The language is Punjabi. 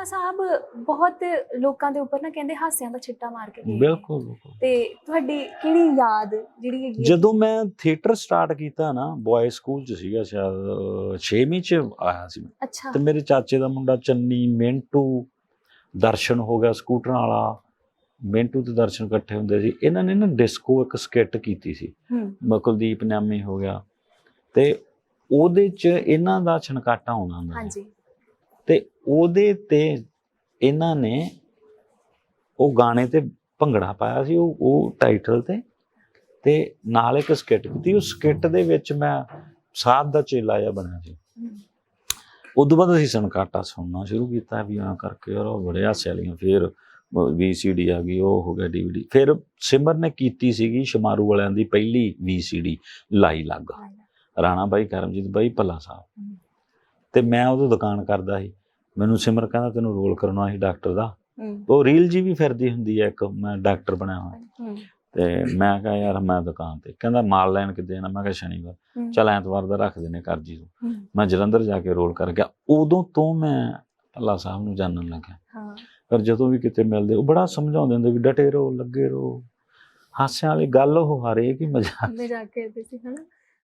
ਭੱਲਾ ਸਾਹਿਬ ਬਹੁਤ ਲੋਕਾਂ ਦੇ ਉੱਪਰ ਨਾ ਕਹਿੰਦੇ ਹਾਸਿਆਂ ਦਾ ਛਿੱਟਾ ਮਾਰ ਕੇ ਗਏ। ਬਿਲਕੁਲ ਬਿਲਕੁਲ ਤੇ ਤੁਹਾਡੀ ਕਿਹੜੀ ਯਾਦ ਜਿਹੜੀ ਹੈਗੀ ਹੈ? ਜਦੋਂ ਮੈਂ ਥੀਏਟਰ ਸਟਾਰਟ ਕੀਤਾ ਨਾ ਬॉय ਸਕੂਲ ਚ ਸੀਗਾ ਸ਼ਾਇਦ 6ਵੀਂ ਚ ਆਇਆ ਸੀ ਮੈਂ। ਤੇ ਮੇਰੇ ਚਾਚੇ ਦਾ ਮੁੰਡਾ ਚੰਨੀ ਮਿੰਟੂ ਦਰਸ਼ਨ ਹੋ ਗਿਆ ਸਕੂਟਰ ਵਾਲਾ ਮਿੰਟੂ ਤੇ ਦਰਸ਼ਨ ਇਕੱਠੇ ਹੁੰਦੇ ਸੀ ਇਹਨਾਂ ਨੇ ਨਾ ਡਿਸਕੋ ਇੱਕ ਸਕਿੱਟ ਕੀਤੀ ਸੀ ਹੂੰ ਮ- ਕੁਲਦੀਪ ਨਾਮੀ ਹੋ ਗਿਆ ਤੇ ਉਹਦੇ ਚ ਇਹਨਾਂ ਦਾ ਛਣਕਾਟਾ ਹੁੰਦਾ ਸੀ। ਹਾਂਜੀ ਤੇ ਉਹਦੇ ਤੇ ਇਹਨਾਂ ਨੇ ਉਹ ਗਾਣੇ ਤੇ ਭੰਗੜਾ ਪਾਇਆ ਸੀ ਉਹ ਉਹ ਟਾਈਟਲ ਤੇ ਤੇ ਨਾਲ ਇੱਕ ਸਕਿੱਟ ਕੀਤੀ। ਉਹ ਸਕਿੱਟ ਦੇ ਵਿੱਚ ਮੈਂ ਸਾਧ ਦਾ ਚੇਲਾ ਜਿਹਾ ਬਣਿਆ ਸੀ। ਉਦੋਂ ਬਾਅਦ ਅਸੀਂ ਸਨਕਾਟਾ ਸੁਣਨਾ ਸ਼ੁਰੂ ਕੀਤਾ ਵੀ ਆ ਕਰਕੇ ਯਾਰ ਉਹ ਬੜੇ ਹਾਸੇ ਵਾਲੀਆਂ। ਫਿਰ ਵੀਸੀਡੀ ਆ ਗਈ ਉਹ ਹੋ ਗਿਆ ਡੀਵੀਡੀ ਫਿਰ ਸਿਮਰ ਨੇ ਕੀਤੀ ਸੀਗੀ ਸ਼ਮਾਰੂ ਵਾਲਿਆਂ ਦੀ ਪਹਿਲੀ ਵੀਸੀਡੀ ਲਾਈ ਲੱਗ। ਰਾਣਾ ਬਾਈ ਕਰਮਜੀਤ ਬਾਈ ਭੱਲਾ ਸਾਹਿਬ। ਤੇ ਮੈਂ ਉਦੋਂ ਦੁਕਾਨ ਕਰਦਾ ਸੀ। ਮੈਨੂੰ ਸਿਮਰ ਕਹਿੰਦਾ ਤੈਨੂੰ ਰੋਲ ਕਰਨਾ ਸੀ ਡਾਕਟਰ ਦਾ। ਉਹ ਰੀਲ ਜੀ ਵੀ ਫਿਰਦੀ ਹੁੰਦੀ ਹੈ ਇੱਕ ਮੈਂ ਡਾਕਟਰ ਬਣਿਆ ਹੋਇਆ। ਹੂੰ। ਤੇ ਮੈਂ ਕਿਹਾ ਯਾਰ ਮੈਂ ਦੁਕਾਨ ਤੇ ਕਹਿੰਦਾ ਮਾਲ ਲੈਣ ਕਿੱਦੇ ਜਾਣਾ? ਮੈਂ ਕਿਹਾ ਸ਼ਨੀਵਾਰ। ਚਲ ਐਤਵਾਰ ਦਾ ਰੱਖ ਦਿੰਨੇ ਕਰ ਜੀ। ਮੈਂ ਜਲੰਧਰ ਜਾ ਕੇ ਰੋਲ ਕਰ ਗਿਆ। ਉਦੋਂ ਤੋਂ ਮੈਂ ਭੱਲਾ ਸਾਹਿਬ ਨੂੰ ਜਾਣਨ ਲੱਗਾ ਹਾਂ। ਪਰ ਜਦੋਂ ਵੀ ਕਿਤੇ ਮਿਲਦੇ ਉਹ ਬੜਾ ਸਮਝਾਉਂਦੇ ਹੁੰਦੇ ਵੀ ਡਟੇ ਰਹੋ ਲੱਗੇ ਰਹੋ। ਹਾਸਿਆਂ ਵਾਲੀ ਗੱਲ ਉਹ ਹਰੇਕ ਹੀ ਮਜ਼ਾਕ ਮੈਂ ਜਾ ਕੇ ਆਈ ਸੀ ਹਨਾ?